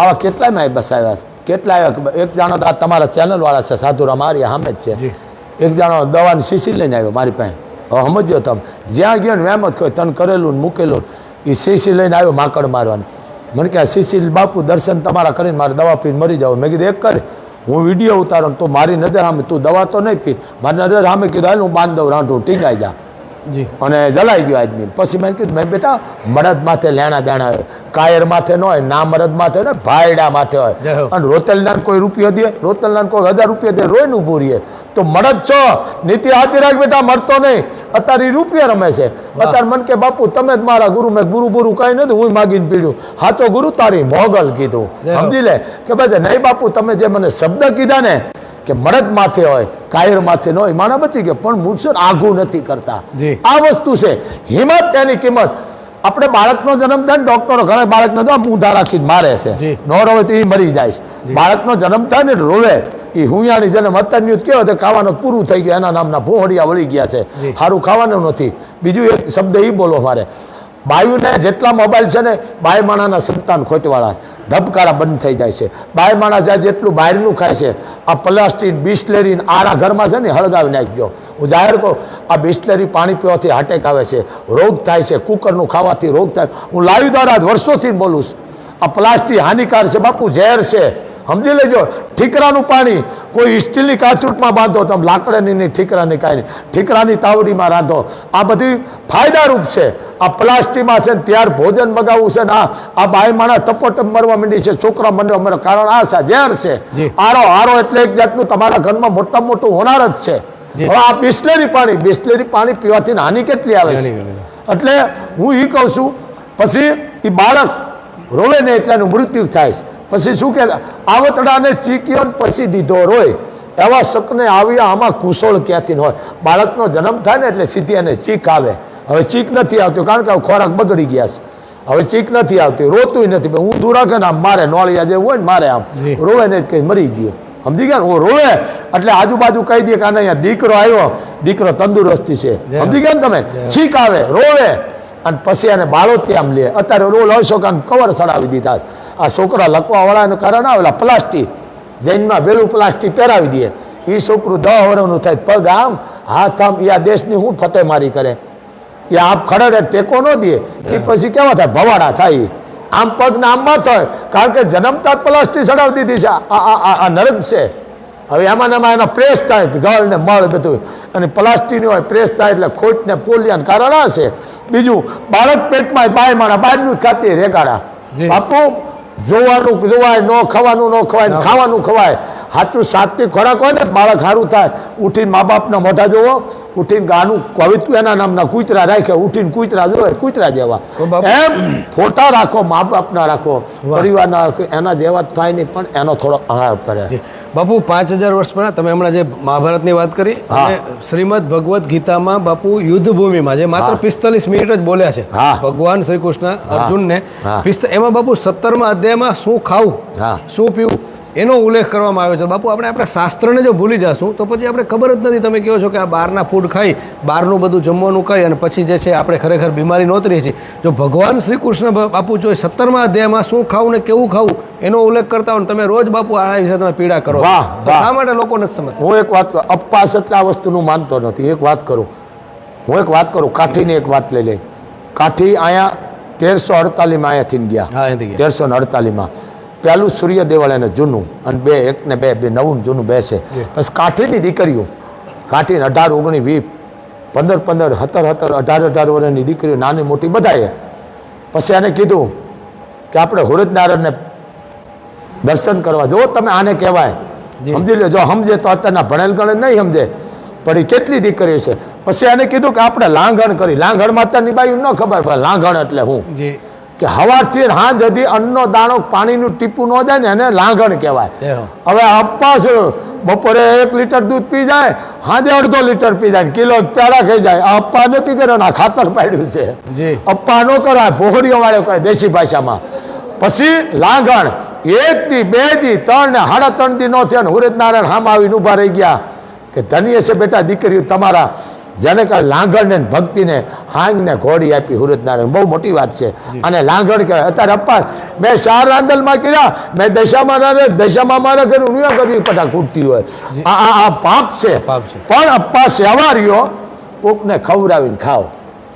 આવા કેટલાય બસ આવ્યા છે? કેટલા આવ્યા? એક જાણો તો આ તમારા ચેનલવાળા છે સાધુરામ મારી સામે જ છે. એક જાણો દવાની શીશી લઈને આવ્યો મારી પાસે. હવે સમજ્યો તમે જ્યાં ગયો ને એમ જ કોઈ તને કરેલું ને મૂકેલું એ શીશી લઈને આવ્યો માકડ મારવાની. મને કે આ શીશી બાપુ દર્શન તમારા કરીને મારે દવા પીને મરી જાવ મેં કીધું એક કરે હું વીડિયો ઉતારો તો મારી નજર સામે તું દવા તો નહીં પી. મારી નજર સામે કીધું હું બાંધ દઉં રાંધું ટીંગાઈ જા જી. અને જલાઈ ગયો આદમી પછી મેં કીધું મેં બેટા મરદ માથે લેણા દેણા હોય કાયર માથે ન હોય ના મરદ માથે હોય ભાયડા માથે હોય. અને રોતલના કોઈ રૂપિયો દે રોતલના કોઈ હજાર રૂપિયા દે રોયનું પૂરીએ તો મરદ છો નીતિ હાથી રાખ બેટા મરતો નહીં. અત્યારે રૂપિયા રમે છે. અત્યારે મન કે બાપુ તમે જ મારા ગુરુ મેં ગુરુ ગુરુ કઈ નથી હું માગીને પીડ્યું. હા તો ગુરુ તારી મોગલ કીધું. સમજી લે કે બસ નહીં બાપુ તમે જે મને શબ્દ કીધા ને કે મરદ માથે હોય કાયર માથે ન હોય માણા બચી ગયો. પણ મૂળસર આઘું નથી કરતા. આ વસ્તુ છે. હિંમત એની કિંમત. આપણે બાળકનો જન્મ થાય ને ડોક્ટરો ઘણા બાળકને તો ઊંધા રાખીને મારે છે. ન રોવે તો એ મરી જાય છે. બાળકનો જન્મ થાય ને રોવે એ હુંયાની જન્મ. અત્યારની કેવો તો ખાવાનું પૂરું થઈ ગયું. એના નામના ભોહડિયા વળી ગયા છે. સારું ખાવાનું નથી. બીજું એક શબ્દ એ બોલો મારે. બાયુને જેટલા મોબાઈલ છે ને બાય માણાના સંતાન ખોટવાળા, ધબકારા બંધ થઈ જાય છે. બાય માણસ જાય જેટલું બહારનું ખાય છે, આ પ્લાસ્ટિક બિસ્લેરી આરા ઘરમાં છે ને, હળગાવી નાખજો. હું જાહેર કહું, આ બિસ્લેરી પાણી પીવાથી હાટેક આવે છે, રોગ થાય છે, કુકરનું ખાવાથી રોગ થાય. હું લાવી દ્વારા વર્ષોથી બોલું છું. આ પ્લાસ્ટિક હાનિકાર છે, બાપુ ઝેર છે. સમજી લેજો ઠીકરાનું પાણી કોઈ સ્ટીલની કાચૂટમાં બાંધો તમે લાકડાની નહીં ઠીકરાની કાંઈ નહીં. ઠીકરાની તાવડીમાં રાંધો. આ બધી ફાયદારૂપ છે. આ પ્લાસ્ટિકમાં છે ને ત્યાર ભોજન મગાવવું છે ને આ આ બાય માણસ ટપોટપ મરવા માંડી છે છોકરા મરવા મરે કારણ આ છે ઝેર છે. આરો આરો એટલે એક જાતનું તમારા ઘરમાં મોટા મોટું હોનાર જ છે. હવે આ બિસ્લેરી પાણી બિસ્લેરી પાણી પીવાથી હાનિ કેટલી આવે છે? એટલે હું એ કહું છું પછી એ બાળક રોવે ને એટલે એનું મૃત્યુ થાય છે. પછી શું કે આવતડાને ચીક્યો ને પછી દીધો રોય. એવા શકને આવ્યા આમાં કુશળ ક્યાંથી ન હોય. બાળકનો જન્મ થાય ને એટલે સીધી એને ચીક આવે. હવે ચીક નથી આવતી કારણ કે ખોરાક બગડી ગયા છે. હવે ચીક નથી આવતી રોતું નથી. હું દૂર રાખે ને આમ મારે નોળિયા જે હોય ને મારે આમ. રોવે ને કંઈ મરી ગયો. સમજી ગયા ને? હું રોવે. એટલે આજુબાજુ કહી દે કે આને અહીંયા દીકરો આવ્યો. દીકરો તંદુરસ્તી છે. સમજી ગયા ને તમે? છીક આવે રોવે. અને પછી એને બાળો આમ લે. અત્યારે રોલ હોય કે કવર સડાવી દીધા છે. આ છોકરા લખવા વાળાનું કારણ આવેલા પ્લાસ્ટિક. જૈનમાં વેલું પ્લાસ્ટિક પહેરાવી દે. એ છોકરું દહ વર્ષનું થાય પગ આમ હાથ આમ એ આ દેશની હું ફતેમારી કરે. એ આપ ખડે ટેકો ન દે. એ પછી કેવા થાય? ભવાડા થાય. આમ પગ ને આમમાં થાય કારણ કે જન્મતા જ પ્લાસ્ટિક ચડાવી દીધી છે. આ આ- આ આ નરક છે. હવે એમાં એમાં એનો પ્રેસ થાય જળ ને મળ બધું. અને પ્લાસ્ટિક હોય પ્રેસ થાય એટલે ખોટ ને પોલિયાન કારણ આ છે. બીજું બાળક પેટમાં બાય માણા બહારનું જ ખાતી રેગાડા. બાપુ જોવાનું જોવાય ન ખાવાનું ન ખવાય ખાવાનું ખવાય. સાચું સાત્વિક ખોરાક હોય ને બાળક સારું થાય. ઉઠીને મા બાપના મોઢા જોવો. ઉઠીને ગાનું કવિતું એના નામના કૂતરા રાખે ઉઠીને કૂતરા જોવે કૂતરા જેવા. એમ ફોટા રાખો મા બાપના રાખો પરિવારના રાખો. એના જેવા થાય નહીં પણ એનો થોડો આહાર કરે. બાપુ પાંચ હજાર વર્ષ પહેલા તમે હમણાં જે મહાભારતની વાત કરી અને શ્રીમદ ભગવદ્ ગીતામાં બાપુ યુદ્ધ ભૂમિમાં જે માત્ર પિસ્તાલીસ મિનિટ જ બોલ્યા છે ભગવાન શ્રી કૃષ્ણ અર્જુનને એમાં બાપુ સત્તરમાં અધ્યાયમાં શું ખાવું શું પીવું? એનો ઉલ્લેખ કરવામાં આવ્યો છે. બાપુ આપણે આપણા શાસ્ત્રને જો ભૂલી જશું તો પછી આપણે ખબર જ નથી તમે કહો છો કે આ બહારના ફૂડ ખાઈ બહારનું બધું જમવાનું ખાઈ અને પછી જે છે આપણે ખરેખર બીમારી નોતરીએ છીએ. જો ભગવાન શ્રી કૃષ્ણ બાપુ જો સત્તરમાં અધ્યાયમાં શું ખાવું ને કેવું ખાવું એનો ઉલ્લેખ કરતા હોય તમે રોજ બાપુ આ વિશે તમે પીડા કરો. શા માટે લોકો નથી સમજતા? હું એક વાત કરું અપવાસ એટલે આ વસ્તુનું માનતો નથી. એક વાત કરું. હું એક વાત કરું. કાઠીની એક વાત લઈ લઈ કાઠી અહીંયા તેરસો અડતાલીસમાં ગયા. હા એથી ગયા. તેરસો ને અડતાલીસમાં. પહેલું સૂર્ય દેવળ એને જૂનું અને બે એક ને બે બે નવું જૂનું બે છે. બસ કાઠીની દીકરીઓ કાઠીને અઢાર ઓગણીસ વીસ પંદર પંદર સત્તર સત્તર અઢાર અઢાર વર્ષની દીકરીઓ નાની મોટી બધાએ. પછી એને કીધું કે આપણે હુરજનારાયણને દર્શન કરવા જો તમે આને કહેવાય. સમજી લો જો સમજે તો અત્યારના ભણેલ ગણે નહીં સમજે પણ એ કેટલી દીકરીઓ છે. પછી એને કીધું કે આપણે લાંઘણ કરી. લાંઘણમાં અત્યારની બાયું ન ખબર પડે લાંઘણ એટલે હું. કે હવારથી હાંજ સુધી અન્નનો દાણો પાણીનું ટીપું ન જાય ને એને લાંઘણ કહેવાય. હવે અપાસ બપોરે એક લીટર દૂધ પી જાય હાજે અડધો લીટર પી જાય કિલો પેડા ખાઈ જાય. અપ્પા નથી કર્યો ના ખાતર પાડ્યું છે. જી. અપ્પા ન કરાય ભોગડીઓ વાળો કહે દેશી ભાષામાં. પછી લાંઘણ એક દી બે દી ત્રણ ને સાડા ત્રણ દી ન થયા ને હુરેજ નારાયણ હામ આવીને ઊભા રહી ગયા કે ધન્ય છે બેટા દીકરીઓ તમારા જેને કહે લાંઘણને ભક્તિને હાંગને ઘોડી આપી હુરતનારાયણ બહુ મોટી વાત છે. અને લાંઘણ કહેવાય. અત્યારે અપ્પા મેં શાર રાંદલમાં કર્યા. મેં દશામાં ના દશામાં મારા ઘરે ઉણ્યા કરવી પટા ખૂટતી હોય. આ આ- આ પાપ છે. પાપ છે. પણ અપ્પા રહ્યો કોકને ખવડાવીને ખાઓ.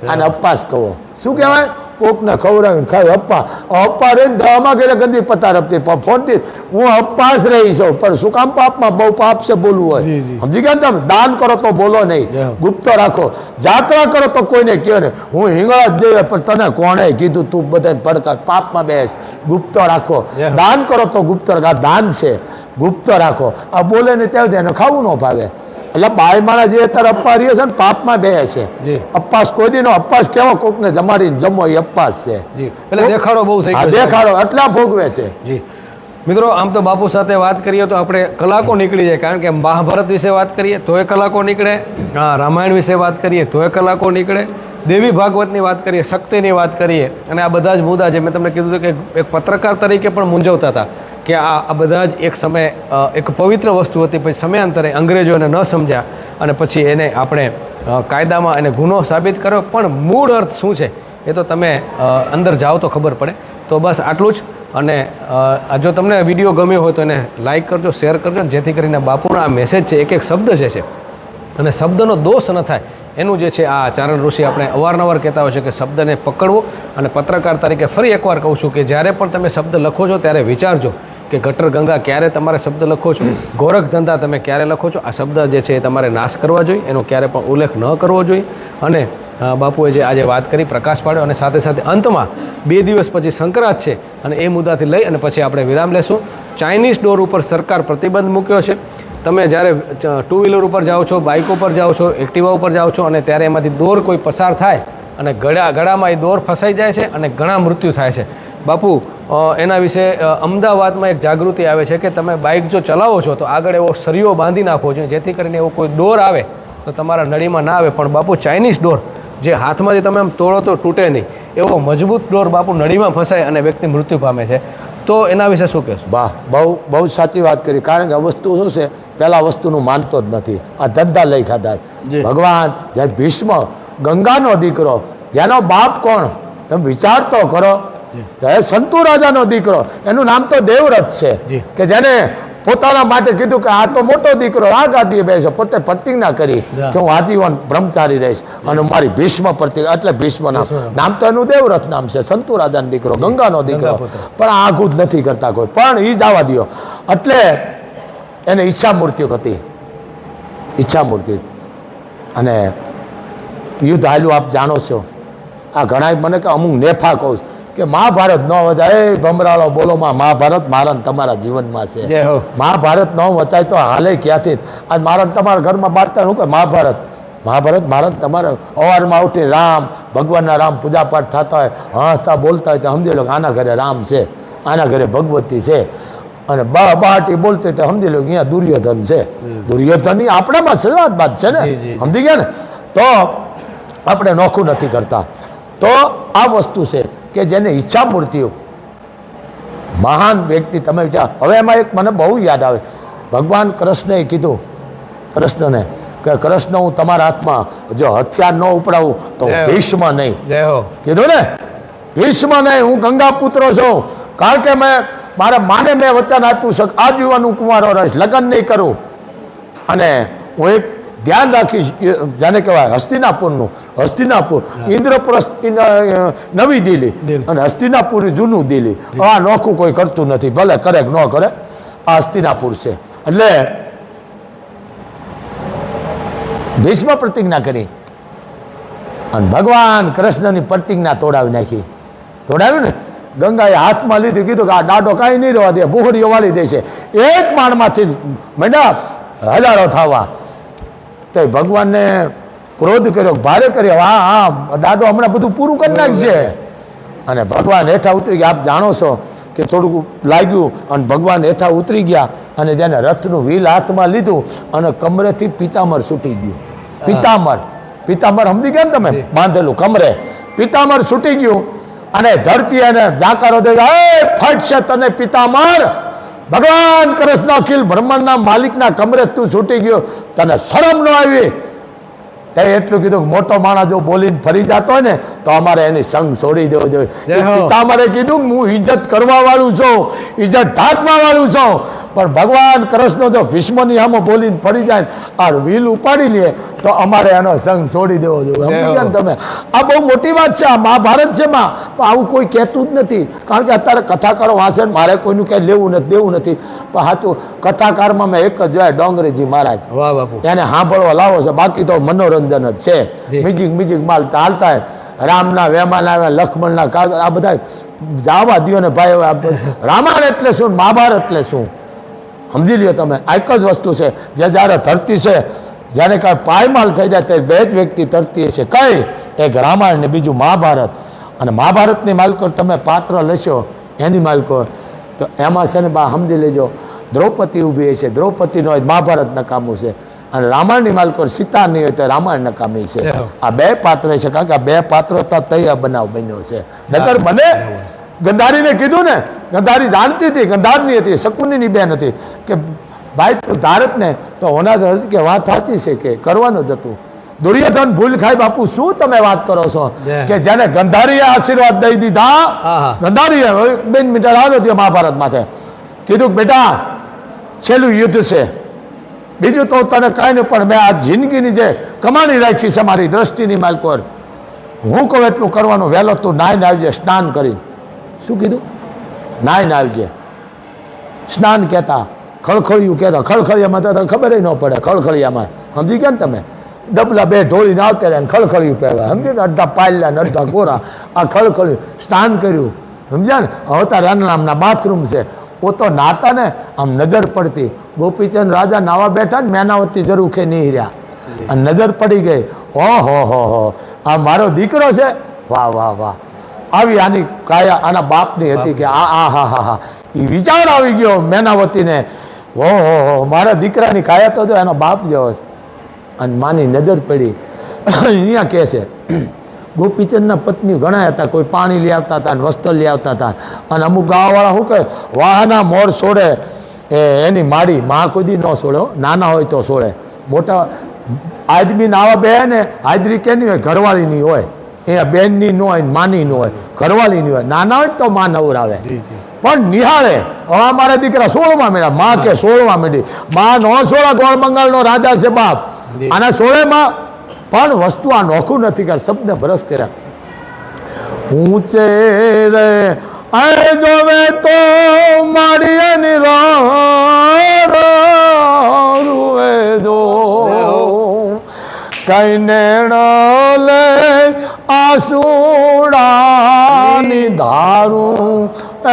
અને અપ્પાસ કહો. શું કહેવાય? કોકને ખવડાવીને ખાઈ અપ્પા. અપ્પા રહીને દવામાં ઘરે ગંદી પતાર આપતી. ફોનથી હું અપ્પાસ રહી છું. પણ શું કામ પાપમાં બહુ પાપ છે બોલવું હોય. સમજી ગયા તમે? દાન કરો તો બોલો નહીં. ગુપ્ત રાખો. જાત્રા કરો તો કોઈને કહો ને હું હિંગળા જ દેવે પણ તને કોણે કીધું? તું બધાને પડકાર. પાપમાં બેસ. ગુપ્ત રાખો. દાન કરો તો ગુપ્ત દાન છે. ગુપ્ત રાખો. આ બોલે ને ત્યાં એને ખાવું ન ભાવે. એટલે બાય માણસ જે અત્યારે અપ્પા રહ્યો છે ને પાપમાં બે છે. અપ્પાસ કોઈ દી નો અપ્પાસ કેવો કોકને જમાડીને જમો એ અપ્પાસ છે. એટલે દેખાડો બહુ થઈ છે. દેખાડો એટલા ભોગવે છે. જી. મિત્રો આમ તો બાપુ સાથે વાત કરીએ તો આપણે કલાકો નીકળી જાય કારણ કે મહાભારત વિશે વાત કરીએ તોય કલાકો નીકળે. રામાયણ વિશે વાત કરીએ તોય કલાકો નીકળે. દેવી ભાગવતની વાત કરીએ શક્તિની વાત કરીએ. અને આ બધા જ મુદ્દા જે મેં તમને કીધું કે એક પત્રકાર તરીકે પણ મૂંઝવતા હતા. કે આ આ બધા જ એક સમય એક પવિત્ર વસ્તુ હતી, પછી સમયાંતરે અંગ્રેજો એને ન સમજ્યા અને પછી એને આપણે કાયદામાં એને ગુનો સાબિત કર્યો. પણ મૂળ અર્થ શું છે? એ તો તમે અંદર જાઓ તો ખબર પડે. તો બસ આટલું જ. અને જો તમને વીડિયો ગમ્યો હોય તો એને લાઈક કરજો, શેર કરજો જેથી કરીને બાપુનો આ મેસેજ છે એક એક શબ્દ જે છે, અને શબ્દનો દોષ ન થાય. એનું જે છે, આ ચારણ ઋષિ આપણે અવારનવાર કહેતા હોય છે કે શબ્દને પકડવો. અને પત્રકાર તરીકે ફરી એકવાર કહું છું કે જ્યારે પણ તમે શબ્દ લખો છો, ત્યારે વિચારજો. કે ગટર ગંગા ક્યારે તમારે શબ્દ લખો છો? ગોરખ ધંધા તમે ક્યારે લખો છો? આ શબ્દ જે છે એ તમારે નાશ કરવા જોઈએ, એનો ક્યારે પણ ઉલ્લેખ ન કરવો જોઈએ. અને બાપુએ જે આજે વાત કરી, પ્રકાશ પાડ્યો, અને સાથે સાથે અંતમાં બે દિવસ પછી સંક્રાંત છે, અને એ મુદ્દાથી લઈ અને પછી આપણે વિરામ લેશું. ચાઇનીઝ ડોર ઉપર સરકાર પ્રતિબંધ મૂક્યો છે. તમે જ્યારે ટુ વ્હીલર ઉપર જાઓ છો બાઇક ઉપર જાઓ છો, એક્ટિવા ઉપર જાઓ છો, અને ત્યારે એમાંથી દોર કોઈ પસાર થાય, અને ગળા, ગળામાં એ દોર ફસાઈ જાય છે, અને ઘણા મૃત્યુ થાય છે. બાપુ એના વિશે અમદાવાદમાં એક જાગૃતિ આવે છે કે તમે બાઇક જો ચલાવો છો તો આગળ એવો સરિયો બાંધી નાખવો જોઈએ. જેથી કરીને એવો કોઈ ડોર આવે તો તમારા નળીમાં ના આવે. પણ બાપુ ચાઇનીઝ ડોર જે હાથમાંથી તમે આમ તોડો તો તૂટે નહીં. એવો મજબૂત ડોર બાપુ નળીમાં ફસાય અને વ્યક્તિ મૃત્યુ પામે છે. તો એના વિશે શું કહેશો? વાહ બહુ બહુ સાચી વાત કરી. કારણ કે આ વસ્તુ શું છે? પહેલાં વસ્તુનું માનતો જ નથી. આ ધંધા લઈ ખાધા. જી. ભગવાન જ્યારે ભીષ્મ ગંગાનો દીકરો જેનો બાપ કોણ? તમે વિચાર તો કરો. એ સંતુ રાજાનો દીકરો એનું નામ તો દેવરથ છે. કે જેને પોતાના માટે કીધું કે આ તો મોટો દીકરો આ ગાદીએ બેસે પોતે પ્રતિજ્ઞા કરી કે હું આજીવન બ્રહ્મચારી રહીશ અને મારી ભીષ્મ પ્રતિજ્ઞા એટલે ભીષ્મ. નામ નામ તો એનું દેવરથ નામ છે સંતુ રાજાનો દીકરો ગંગાનો દીકરો. પણ આ જ નથી કરતા કોઈ. પણ એ જવા દ્યો. એટલે એને ઈચ્છા મૂર્તિઓ હતી. ઈચ્છા મૂર્તિ અને યુદ્ધ હાલ્યું આપ જાણો છો. આ ઘણા મને કે અમુક નેફા કહું છું. કે મહાભારત ન વચાય. એ ભમરાળો બોલો માં મહાભારત મારા તમારા જીવનમાં છે. મહાભારત ન વચાય તો હાલે ક્યાંથી? આજ મારા તમારા ઘરમાં બાંધતા શું કે મહાભારત મહાભારત મારા તમારે અવારમાં ઉઠી રામ ભગવાનના રામ પૂજાપાઠ થતા હોય હસતા બોલતા હોય તો સમજી લો કે આના ઘરે રામ છે આના ઘરે ભગવતી છે. અને બા બાટી બોલતી હોય તો સમજી લો કે અહીંયા દુર્યોધન છે. દુર્યોધનની આપણામાં સલાદ બાદ છે ને. સમજી ગયા ને? તો આપણે નોખું નથી કરતા. તો આ વસ્તુ છે કે જેને ઈચ્છા મૂર્તિઓ મહાન વ્યક્તિ તમે વિચાર. હવે એમાં એક મને બહુ યાદ આવે. ભગવાન કૃષ્ણએ કીધું કૃષ્ણને કે કૃષ્ણ હું તમારા હાથમાં જો હથિયાર ન ઉપડાવું તો ભીષ્મ નહીં. કીધું ને? ભીષ્મ નહીં હું ગંગા પુત્ર છું. કારણ કે મેં મારા માને મેં વચન આપ્યું છે આજીવન હું કુંવારો રહીશ લગ્ન નહીં કરું. અને હું એક ધ્યાન રાખી જાને કહેવાય હસ્તિનાપુરનું હસ્તિનાપુર ઇન્દ્રપ્રસ્થ નવી દિલ્હી. અને હસ્તિનાપુર જૂનું દિલ્હી. આ નોખું કોઈ કરતું નથી ભલે કરે કે ન કરે આ હસ્તિનાપુર છે. એટલે ભીષ્મ પ્રતિજ્ઞા કરી. અને ભગવાન કૃષ્ણની પ્રતિજ્ઞા તોડાવી નાખી. તોડાવ્યું ને? ગંગાએ હાથમાં લીધું કીધું કે આ દાડો કાંઈ નહીં રહેવા દે બુહડીઓ વાળી દેશે. એક માણમાંથી મંડપ હજારો થવા. તો ભગવાનને ક્રોધ કર્યો ભારે કર્યો. હા હા દાડો હમણાં બધું પૂરું કરી નાખશે અને ભગવાન હેઠા ઉતરી ગયા. આપ જાણો છો કે થોડુંક લાગ્યું અને ભગવાન હેઠા ઉતરી ગયા અને જેને રથનું વ્હીલ હાથમાં લીધું અને કમરેથી પિતામર છૂટી ગયું. પિતામર. પિતામર સમજી ગયા ને તમે? બાંધેલું કમરે. પિતામર છૂટી ગયું અને ધરતી એને જાકારો દે ફટશે તને પિતામર. ભગવાન કૃષ્ણ અખિલ બ્રહ્માંડના માલિકના કમરે તું છૂટી ગયો તને શરમ ન આવી. તે એટલું કીધું મોટો માણસ જો બોલીને ફરી જતો હોય ને તો અમારે એની સંગ છોડી દેવો જોઈએ. પિતામરે કીધું હું ઇજ્જત કરવા વાળું છું ઇજ્જત ઢાંકવા વાળું છું. પણ ભગવાન કૃષ્ણ જો ભીષ્મની સામે બોલીને પડી જાય આ વ્હીલ ઉપાડી લે તો અમારે એનો સંગ છોડી દેવો જોઈએ. તમે? આ બહુ મોટી વાત છે આ મહાભારત છે માં. પણ આવું કોઈ કહેતું જ નથી. કારણ કે અત્યારે કથાકારો વાંચે ને મારે કોઈનું કંઈ લેવું નથી દેવું નથી. પણ સાચું કથાકારમાં મેં એક જ જોયા ડોંગરેજી મહારાજ. વાહ બાપુ એને સાંભળવા લાવો છે. બાકી તો મનોરંજન જ છે. મ્યુઝિક મ્યુઝિક માલ ચાલતા હોય. રામના વેમાન આવ્યા લક્ષ્મણના કાગળ આ બધા જાવા દ્યો ને ભાઈ રામાયણ એટલે શું મહાભારત એટલે શું? સમજી લ્યો તમે. આ એક જ વસ્તુ છે જે જ્યારે ધરતી છે જ્યારે કાંઈ પાયમાલ થઈ જાય ત્યારે બે જ વ્યક્તિ ધરતી છે. કઈ? એક રામાયણ ને બીજું મહાભારત. અને મહાભારતની માલકો તમે પાત્ર લેશો એની માલકો તો એમાં છે ને બા સમજી લેજો દ્રૌપદી ઊભી છે દ્રૌપદીનો જ મહાભારત નકામું છે. અને રામાયણની માલકો સીતા નહીં હોય તો રામાયણ નકામી છે. આ બે પાત્ર છે કારણ કે આ બે પાત્ર તો તૈયાર બનાવ બન્યો છે. નગર બને ગંધારીને કીધું ને ગંધારી જાણતી હતી ગંધારની હતી શકુનીની બેન હતી કે ભાઈ તું ધારત ને તો હોના ધરતી કે વાત થતી છે કે કરવાનું જ હતું. દુર્યોધન ભૂલ ખાઈ બાપુ શું તમે વાત કરો છો? કે જેને ગંધારીએ આશીર્વાદ દઈ દીધા ગંધારીએ બેન મીટર આવ્યો હતો મહાભારત માથે. કીધું કે બેટા છેલ્લું યુદ્ધ છે. બીજું તો તને કાંઈ નહીં પણ મેં આ જિંદગીની જે કમાણી રાખી છે મારી દ્રષ્ટિની માલકોર. હું કહું એટલું કરવાનું વહેલો તું નાઈને આવજે સ્નાન કરી શું કીધું? નાઈને નાવજે સ્નાન કહેતા, ખળખળિયું કહેતા, ખળખળિયામાં તો ખબર ન પડે, ખળખળિયામાં. સમજી ગયા ને તમે? ડબલા બે ઢોળીને આવતા રહ્યા ખળખળિયું પહેરવા. સમજી અડધા પાયલા ને અડધા કોરા આ ખળખળિયું સ્નાન કર્યું. સમજ્યા ને? હવે તો રનરામના બાથરૂમ છે. ઓ તો નાતા ને આમ નજર પડતી. ગોપીચંદ રાજા નાવા બેઠા ને મેનાવતી જરૂખે નહીં રહ્યા. નજર પડી ગઈ. ઓ હો હો. આ મારો દીકરો છે? વાહ વાહ વાહ. આવી આની કાયા આના બાપની હતી કે આ આ, હા હા હા. એ વિચાર આવી ગયો મેનાવતીને ઓહો મારા દીકરાની કાયા તો જો એનો બાપ જેવો છે. અને માની નજર પડી. અહીંયા કહે છે, ગોપીચંદના પત્ની ઘણા હતા, કોઈ પાણી લઈ આવતા હતા અને વસ્ત્ર લઈ આવતા હતા. અને અમુક ગાવાવાળા શું કહે, વાહના મોર છોડે એ, એની માડી માં કોઈ ન છોડે નાના હોય તો છોડે મોટા આદમી આવા બે ને હાજરી કેની હોય? ઘરવાળીની હોય. અહીંયા બેનની ન હોય માની ન હોય ઘરવાળીની હોય. નાના હોય તો માં નવરાવે. પણ નિહાળે. હવે મારા દીકરા સોળમાં મેળ્યા માં કે સોળમાં મેળી માં નો સોળા ગોળ બંગાળનો રાજા છે બાપ. આના સોળેમાં પણ વસ્તુ આ નોખું નથી કર શબ્દ ભરસ કર્યા. ઊંચે રે અરે જોવે તો મારી એની રૂએ જો. કઈ નેણ લે આસુડાની ધારું એ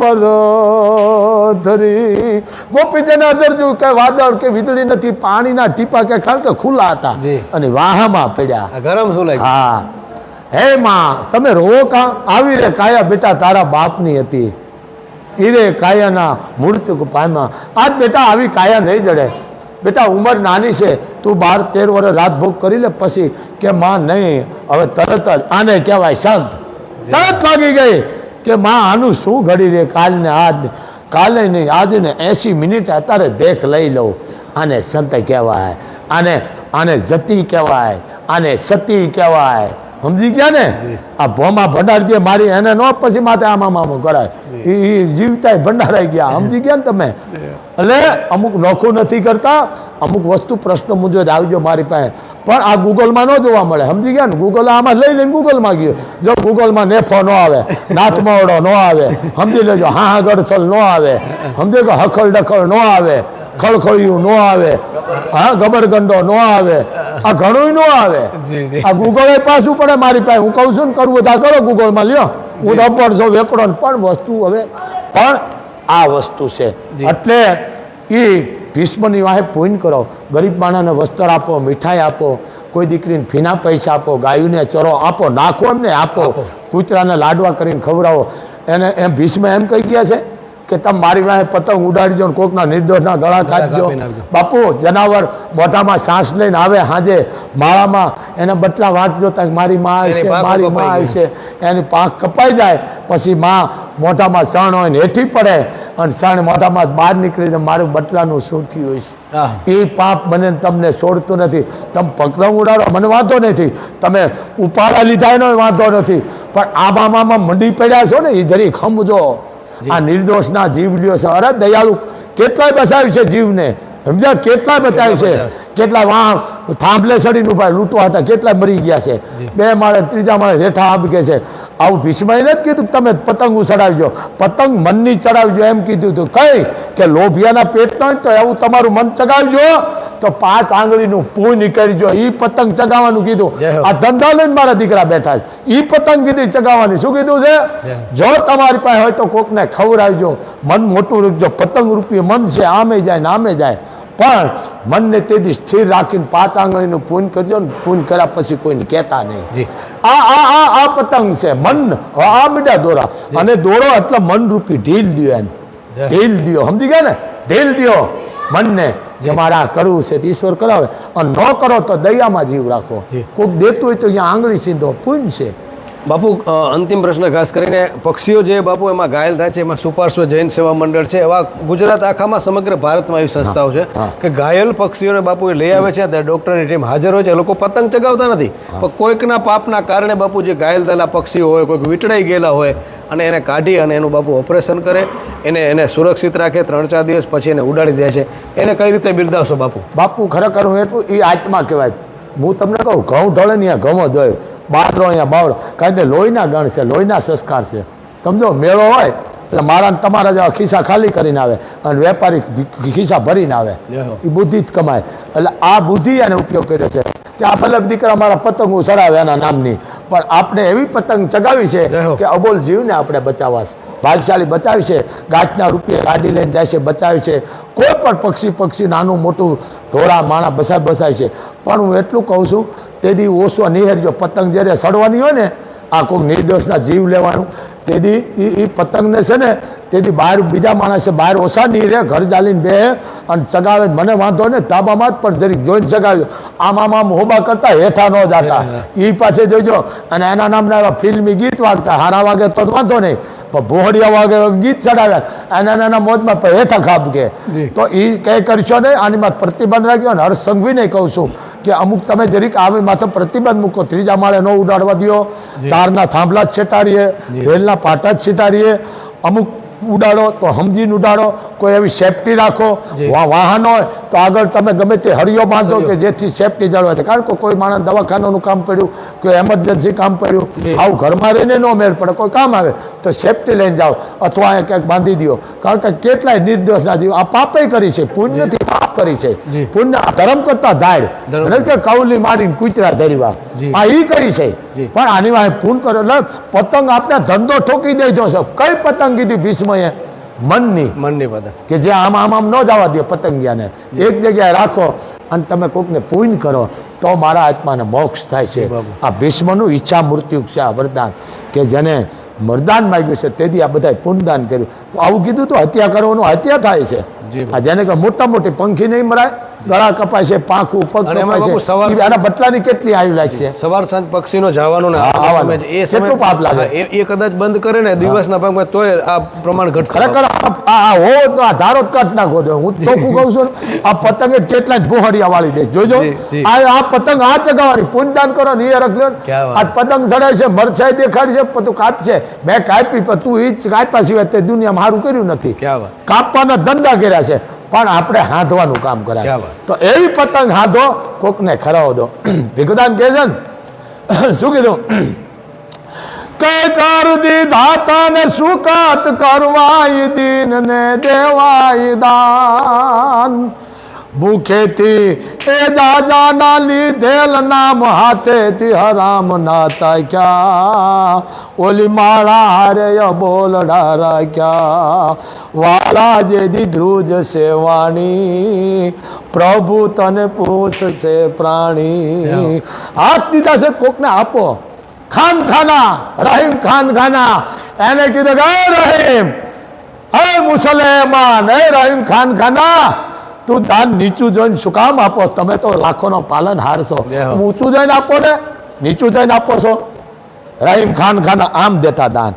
બરોધરી ગોપીજન અદરજુ કે વાદળ કે વીજળી નથી પાણીના ટીપા કે ખાલ તો ખુલ્લા હતા. અને વાહમાં પડ્યા. ગરમ શું હા. હે માં તમે રો કા? આવી રે કાયા બેટા તારા બાપની હતી. ઈરે કાયાના મૂર્તિ પાયમાં. આજ બેટા આવી કાયા નહીં જડે. બેટા ઉંમર નાની છે તું બાર તેર વર્ષ રાજભોગ કરી લે પછી કે માં નહીં હવે તરત જ આને કહેવાય સંત. તરત ભાગી ગઈ કે માં આનું શું ઘડી રે? કાલને આજ કાલે નહીં આજને એંસી એસી મિનિટ અત્યારે દેખ લઈ લઉં. આને સંત કહેવાય આને આને જતી કહેવાય આને સતી કહેવાય. સમજી ગયા ને? આ ભોમાં ભંડાર કે મારી એને નો પછી માથે આમાં મામું કરાય. એ જીવતા ભંડારાઈ ગયા. સમજી ગયા ને તમે? એટલે અમુક નોખું નથી કરતા અમુક વસ્તુ પ્રશ્ન મુજબ આવજો મારી પાસે. પણ આ ગૂગલમાં ન જોવા મળે. સમજી ગયા ને? ગૂગલ આમાં લઈ લઈને ગૂગલમાં ગયો. જો ગૂગલમાં નેફો ન આવે નાથમાવડો ન આવે સમજી લેજો. હા હા ગડથલ ન આવે. સમજો કે હખલ ડખલ ન આવે? ખળખળિયું ન આવે. હા ગબરગંડો નો આવે. આ ઘણું નો આવે. આ ગૂગલે પાછું પડે મારી પાસે. હું કહું છું ને કરવું બધા કરો ગૂગલમાં લ્યો. હું તો અપડ છું પણ વસ્તુ હવે પણ આ વસ્તુ છે. એટલે એ ભીષ્મની વાહે પૂન કરો. ગરીબ માણસને વસ્ત્ર આપો મીઠાઈ આપો કોઈ દીકરીને ફીના પૈસા આપો ગાયુને ચરો આપો નાખો એમને આપો. કૂતરાને લાડવા કરીને ખવડાવો. એને એમ ભીષ્મ એમ કહી ગયા છે કે તમે મારી પાસે પતંગ ઉડાડી દો ને કોકના નિર્દોષના ગળા નાખજો. બાપુ જનાવર મોઢામાં શ્વાસ લઈને આવે હાજે માળામાં એના બટલા વાંચજો ત્યાં મારી માં આવશે મારી માં આવશે. એની પાંખ કપાઈ જાય પછી માં મોઢામાં સણ હોય ને હેઠી પડે અને સણ મોઢામાં બહાર નીકળી જાય મારું બટલાનું શું થયું હોય છે એ પાપ મને તમને છોડતું નથી. તમે પતંગ ઉડાડો મને વાંધો નથી. તમે ઉપાડા લીધા એનો વાંધો નથી. પણ આ મામામાં મંડી પડ્યા છો ને એ જરી ખમજો આ નિર્દોષના જીવ લ્યો છે. અરે દયાળુ કેટલાય બચાવ્યું છે જીવને? સમજા કેટલા બચાવ્યું છે? કેટલા વાહ થાંભલે સડીને ઊભા લૂંટવા હતા કેટલા મરી ગયા છે? બે માળે ત્રીજા માળે રેઠા આપકે છે. આવું ભીષ્મએ જ કીધું તમે પતંગ ચડાવજો. પતંગ મનની ચડાવજો એમ કીધું હતું. કઈ? કે લોભિયાના પેટ તો એવું તમારું મન ચગાવજો. તો પાંચ આંગળીનું પૂન કરજો એ પતંગ ચગાવવાનું કીધું. આ ધંધા લઈને મારા દીકરા બેઠા છે. એ પતંગ કીધી ચગાવવાની. શું કીધું છે? જો તમારી પાસે હોય તો કોકને ખવડાવજો. મન મોટું રૂપજો પતંગ રૂપી મન છે આમે જાય ને આમે જાય. પણ મનને તેથી સ્થિર રાખીને પાંચ આંગળીનું પૂન કરજો ને પૂન કર્યા પછી કોઈને કહેતા નહીં. આ આ આ આ પતંગ છે. મન આ મીડા દોરા. અને દોરો એટલે મન રૂપી ઢીલ દ્યો એને. ઢીલ દ્યો. સમજી ગયા ને? ઢીલ દ્યો. મનને. કે મારે આ કરવું છે તે ઈશ્વર કરાવે. અને ન કરો તો દયામાં જીવ રાખો. જી. કોઈક દેતું હોય તો અહીંયા આંગળી સીધો પૂન છે. બાપુ અંતિમ પ્રશ્ન ખાસ કરીને પક્ષીઓ જે બાપુ એમાં ઘાયલ થાય છે એમાં સુપાર્શ્વ જૈન સેવા મંડળ છે. એવા ગુજરાત આખામાં સમગ્ર ભારતમાં એવી સંસ્થાઓ છે કે ઘાયલ પક્ષીઓને બાપુ એ લઈ આવે છે ત્યારે ડૉક્ટરની ટીમ હાજર હોય છે. એ લોકો પતંગ ચગાવતા નથી. પણ કોઈકના પાપના કારણે બાપુ જે ઘાયલ થયેલા પક્ષીઓ હોય કોઈક વીંટળાઈ ગયેલા હોય અને એને કાઢી અને એનું બાપુ ઓપરેશન કરે એને એને સુરક્ષિત રાખે ત્રણ ચાર દિવસ પછી એને ઉડાડી દે છે. એને કઈ રીતે બિરદાવશો બાપુ? બાપુ ખરેખર હું એટલું એ આત્મા કહેવાય. હું તમને કહું ઘઉં ઢળે ને ઘઉં જ હોય. બારનો અહીંયા બાવળ. કારણ કે લોહીના ગણ છે લોહીના સંસ્કાર છે. સમજો મેળો હોય એટલે મારા તમારા જેવા ખિસ્સા ખાલી કરીને આવે અને વેપારી ખિસ્સા ભરીને આવે. એ બુદ્ધિ જ કમાય. એટલે આ બુદ્ધિ એને ઉપયોગ કર્યો છે. કે આ ભલે દીકરા મારા પતંગો સરાવે એના નામની પણ આપણે એવી પતંગ ચગાવી છે કે અબોલ જીવને આપણે બચાવવા છે. ભાગશાળી બચાવી છે. ગાંઠના રૂપિયા ગાડી લઈને જાય છે બચાવી છે. કોઈ પણ પક્ષી પક્ષી નાનું મોટું ઢોળા માણા બસા બસાય છે. પણ હું એટલું કહું છું તેથી ઓછો નિહેરજો પતંગ જ્યારે સડવાની હોય ને આ કોઈ નિર્દોષના જીવ લેવાનું તેથી એ પતંગને છે ને તેથી બહાર બીજા માણસે બહાર ઓછા નહીં રહે ઘર ચાલીને બે અને ચગાવે મને વાંધો ને ધાબામાં જ પણ જરીક જોઈને ચગાવ્યો આમ આમ આમ હોબા કરતા હેઠા ન જાતા. એ પાસે જોજો. અને એના નામના એવા ફિલ્મી ગીત વાગતા. હારા વાગે તો વાંધો નહીં પણ ભોહડિયા વાગે ગીત ચડાવ્યા એના નાના મોજમાં પણ હેઠા ખાબ કે. તો એ કંઈ કરશો નહીં આની માથે પ્રતિબંધ રાખ્યો અને હર્ષ સંઘવીને કહું છું કે અમુક તમે જરીક આવી માથે પ્રતિબંધ મૂકો ત્રીજા માળે ન ઉડાડવા દો તારના થાંભલા જ છેટાડીએ રેલના પાટા જ છેટાડીએ. અમુક ઉડાડો તો સમજીને ઉડાડો કોઈ એવી સેફટી રાખો. વાહન હોય તો આગળ તમે ગમે તે હરિયો બાંધો કે જેથી સેફટી જળવાય. છે કારણ કે કોઈ માણસ દવાખાનાનું કામ પડ્યું કોઈ એમરજન્સી કામ પડ્યું આવું ઘરમાં રહીને ન મેળ પડે કોઈ કામ આવે તો સેફટી લઈને જાઓ. અથવા અહીંયા ક્યાંક બાંધી દો કારણ કે કેટલાય નિર્દોષના જીવ આ પાપે કરી છે પુણ્ય નથી પાપ કરી છે. પુણ્ય ધર્મ કરતા ધાડ. કે કૌલી મારીને કૂતરા ધરીવા. આ ઈ કરી છે. પણ આની વાંહે પૂન કર્યો એટલે પતંગ આપણે ધંધો ઠોકી દઈ દો છો. કઈ પતંગ કીધી ભીષ્મએ? મનની. મનની પતંગ. કે જે આમ આમ આમ ન જવા દે પતંગિયાને. એક જગ્યાએ રાખો અને તમે કોકને પૂન કરો તો મારા આત્માને મોક્ષ થાય છે. આ ભીષ્મનું ઈચ્છા મૃત્યુ છે આ વરદાન કે જેને મરદાન માગ્યું છે તેથી આ બધાએ પુનદાન કર્યું. તો આવું કીધું તો હત્યા કરવાનું હત્યા થાય છે. જેને કે મોટા મોટી પંખી નહીં મરાય ગળા કપાશે પાંખું પગ ઈ આના બટલાની કેટલી આયુ લાગશે સવાર સાંજ પક્ષીનો જવાનો ને. એ સમય કેટલું પાપ લાગે? એ એ કદાચ બંધ કરે ને દિવસના ભાગમાં તોય આ પ્રમાણ ઘટ ખરેખર આ હો તો આ ધારો જ કાઢ નાખો છો. હું ચોખ્ખું કહું છું આ પતંગ કેટલા જ ભોહરિયા વાળી દે જોજો. આ આ પતંગ આ ચગાવવાની પુનદાન કરો ને એ રખ લ્યો ને. ક્યાં વાત. આ પતંગ ચડાય છે મરચાઈ દેખાડી છે પતું કાપ છે મેં કાપી પણ તું જ કાપ્યા સિવાય તે દુનિયામાં સારું કર્યું નથી. કાપવાના ધંધા કર્યા. છે. પણ આપણે હાંધવાનું કામ કરાય. તો એવી પતંગ હાંધો કોકને ખરાવો દો. ભીખુદાન કહે છે ને? શું કીધું? કે કર દીધા તને સુકાત કરવાય દીન ને દેવાય દાન. ભૂખેથી એ જાજાના લીધેલ નામ હાથેથી હરામ ના તાક્યા ઓલી માળા હારે બોલડા રાખ્યા વાલા જે ધ્રુજ સેવાણી પ્રભુ તને પૂછશે પ્રાણી. હાથ દીધા છે કોકને આપો. ખાન ખાના રહીમ ખાન ખાના. એને કીધું કે "એ રહીમ હે મુસલમાન હે રહીમ ખાન ખાના. તું દાન નીચું જોઈને શું કામ આપો? તમે તો લાખોનો પાલન હારશો. ઊંચું જોઈને આપો ને નીચું જોઈને આપો છો. રહીમ ખાન ખાન આમ દેતા દાન.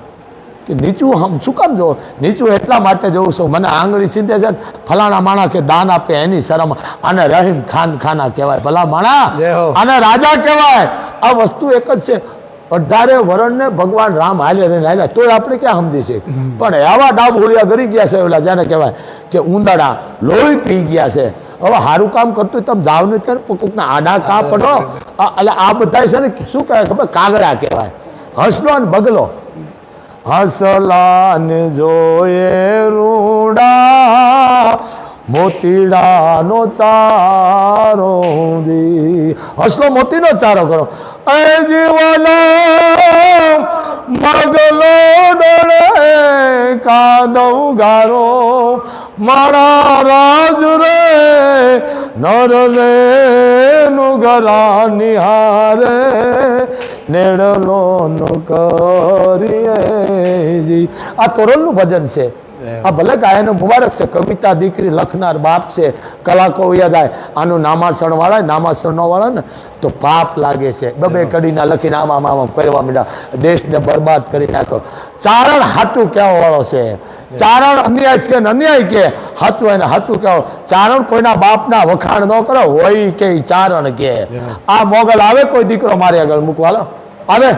કે નીચું આમ શું કામ જો? નીચું એટલા માટે જોઉં છું. મને આંગળી સીધે છે ફલાણા માણા કે દાન આપે એની શરમ. આને રહીમ ખાન ખાના કહેવાય. ભલા માણા આને રાજા કહેવાય. આ વસ્તુ એક જ છે. અઢારે વરણને ભગવાન રામ હાલે રહીને હાલ્યા તોય આપણે ક્યાં સમજી છે પણ એવા ડાબ હોળિયા ગરી ગયા છે ઓલા જેને કહેવાય કે ઉંદાડા લોહી પી ગયા છે. હવે સારું કામ કરતું તમે જાવ ને ત્યારે કોકના આડા કા પડો આ- એટલે આ બધા છે ને શું કહેવાય ખબર? કાગડા કહેવાય. હસલો અને બગલો. હસલાન જોયે રૂડા, મોતીડાનો ચારો દી હસલો મોતીનો ચારો કરો. એ જીવનો મગલો ડોળે કાદવ ગારો. મારા રાજ રે, નર રે, નુગરા નિહારે. નેડલો નો કરીએ જી. આ તોરલનું ભજન છે. આ ભલે ગાયનો મુબારક છે. કવિતા દીકરી લખનાર બાપ છે. કલાકો યાદ આનું નામાસણ વાળા નામાસણ વાળા ને તો પાપ લાગે છે. બબે કડીના લખીને આમાં આમ આમ કરવા માંડ્યા. દેશને બરબાદ કરી નાખો ચારણ હાથું કહેવા વાળો છે ચારણ અન્યાય કે અન્યાય કે હાચું એને હાચું કહેવાય. ચારણ કોઈના બાપના વખાણ ન કરો હોય કે ચારણ કે. આ મોગલ આવે કોઈ દીકરો મારી આગળ મૂકવાલો આવે?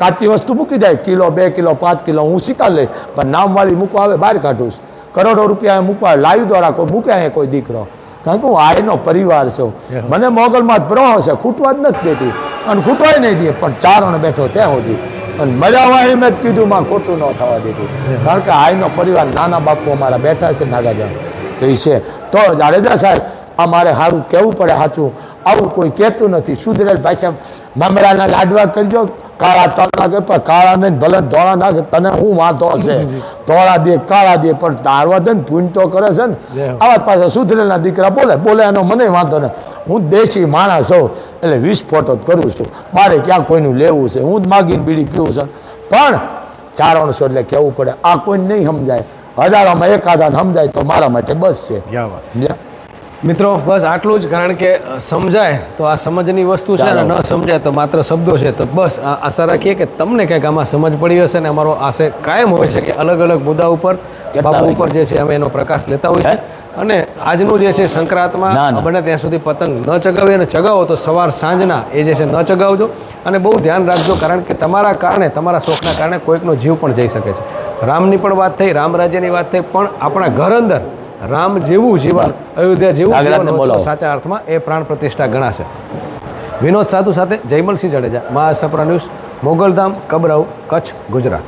કાચી વસ્તુ મૂકી જાય કિલો બે કિલો પાંચ કિલો હું શિકાર લઈશ. પણ નામવાળી મૂકવા આવે બહાર કાઢું છું. કરોડો રૂપિયા મૂકવા લાઈવ દ્વારા કોઈ મૂકે અહીંયા કોઈ દીકરો? કારણ કે હું આયનો પરિવાર છું. મને મોગલમાં જ પ્રવાહ છે ખૂટવા જ નથી દેતી. અને ખૂટવાય નહીં દે પણ ચારણ બેઠો ત્યાં સુધી. અને મજા વાળી મેં જ કીધું માં ખોટું ન થવા દીધું. કારણ કે આઈનો પરિવાર નાના બાપુ અમારા બેઠા છે નાગાજા તો એ છે. તો જાડેજા સાહેબ આ મારે સારું કહેવું પડે સાચું આવું કોઈ કહેતું નથી. સુધરેલ ભાષા મમરાના લાડવા કરજો. કાળા તલ નાખે પણ કાળા નહીં ભલે ધોળા નાખે તને શું વાંધો છે ધોળા દે કાળા દે પણ તારવા દે ને પૂન તો કરે છે ને? હો. આવા પાછા સુધરેલના દીકરા બોલે બોલે એનો મને વાંધો ને હું દેશી માણસ હોઉં એટલે વિસ્ફોટ જ કરું છું. મારે ક્યાં કોઈનું લેવું છે? હું જ માગીને બીડી પીવું છું. પણ ચારણસો એટલે કહેવું પડે? આ કોઈને નહીં સમજાય. હજારોમાં એકાદાને સમજાય તો મારા માટે બસ છે? મિત્રો બસ આટલું જ કારણ કે સમજાય તો આ સમજની વસ્તુ છે ને ન સમજાય તો માત્ર શબ્દો છે. તો બસ આ આશા રાખીએ કે તમને કંઈક આમાં સમજ પડી હશે ને અમારો આશે કાયમ હોય છે કે અલગ અલગ મુદ્દા ઉપર બાપુ ઉપર જે છે અમે એનો પ્રકાશ લેતા હોય છે. અને આજનું જે છે સંક્રાંતમાં બને ત્યાં સુધી પતંગ ન ચગાવી અને ચગાવો તો સવાર સાંજના એ જે છે ન ચગાવજો. અને બહુ ધ્યાન રાખજો કારણ કે તમારા કારણે તમારા શોખના કારણે કોઈકનો જીવ પણ જઈ શકે છે. રામની પણ વાત થઈ રામ રાજ્યની વાત થઈ પણ આપણા ઘર અંદર રામ જેવું જીવન અયોધ્યા જેવું. સાચા અર્થમાં એ પ્રાણ પ્રતિષ્ઠા ગણાશે. વિનોદ સાધુ સાથે જયમલસિંહ જાડેજા મહાસપરા ન્યૂઝ મોગલધામ કબરાઉ કચ્છ ગુજરાત.